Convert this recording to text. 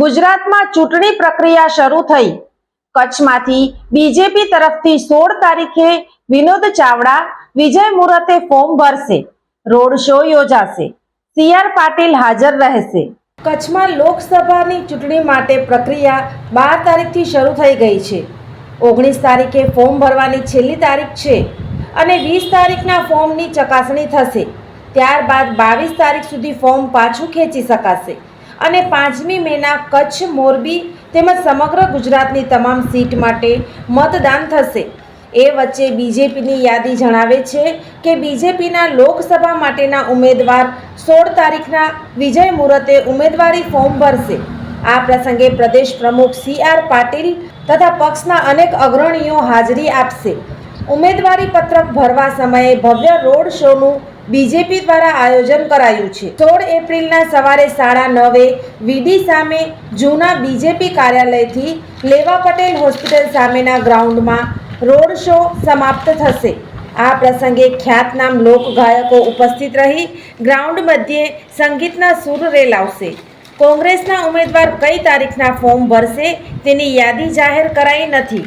ગુજરાતમાં ચૂંટણી પ્રક્રિયા શરૂ થઈ. કચ્છમાંથી બીજેપી તરફથી સોળ તારીખે વિનોદ ચાવડા, વિજય મુહૂર્તે ફોર્મ ભરશે. રોડ શો યોજાશે. સી આર પાટીલ હાજર રહેશે. કચ્છમાં લોકસભાની ચૂંટણી માટે પ્રક્રિયા બાર તારીખથી શરૂ થઈ ગઈ છે. ઓગણીસ તારીખે ફોર્મ ભરવાની છેલ્લી તારીખ છે અને વીસ તારીખના ફોર્મની ચકાસણી થશે. ત્યારબાદ બાવીસ તારીખ સુધી ફોર્મ પાછું ખેંચી શકાશે. અને પાંચમી મેના કચ્છ મોરબી તેમજ સમગ્ર ગુજરાતની તમામ સીટ માટે મતદાન થશે. એ વચ્ચે બીજેપીની યાદી જણાવે છે કે બીજેપીના લોકસભા માટેના ઉમેદવાર સોળ તારીખના વિજય મુહૂર્તે ઉમેદવારી ફોર્મ ભરશે. આ પ્રસંગે પ્રદેશ પ્રમુખ સી આર પાટીલ તથા પક્ષના અનેક અગ્રણીઓ હાજરી આપશે. ઉમેદવારી પત્રક ભરવા સમયે ભવ્ય રોડ શોનું બીજેપી દ્વારા આયોજન કરાયું છે. સોળ એપ્રિલના સવારે સાડા નવે વીડી સામે જૂના બીજેપી કાર્યાલયથી લેવા પટેલ હોસ્પિટલ સામેના ગ્રાઉન્ડમાં રોડ શો સમાપ્ત થશે. આ પ્રસંગે ખ્યાતનામ લોકગાયકો ઉપસ્થિત રહી ગ્રાઉન્ડ મધ્યે સંગીતના સૂર રેલાવશે. કોંગ્રેસના ઉમેદવાર કઈ તારીખના ફોર્મ ભરશે તેની યાદી જાહેર કરાઈ નથી.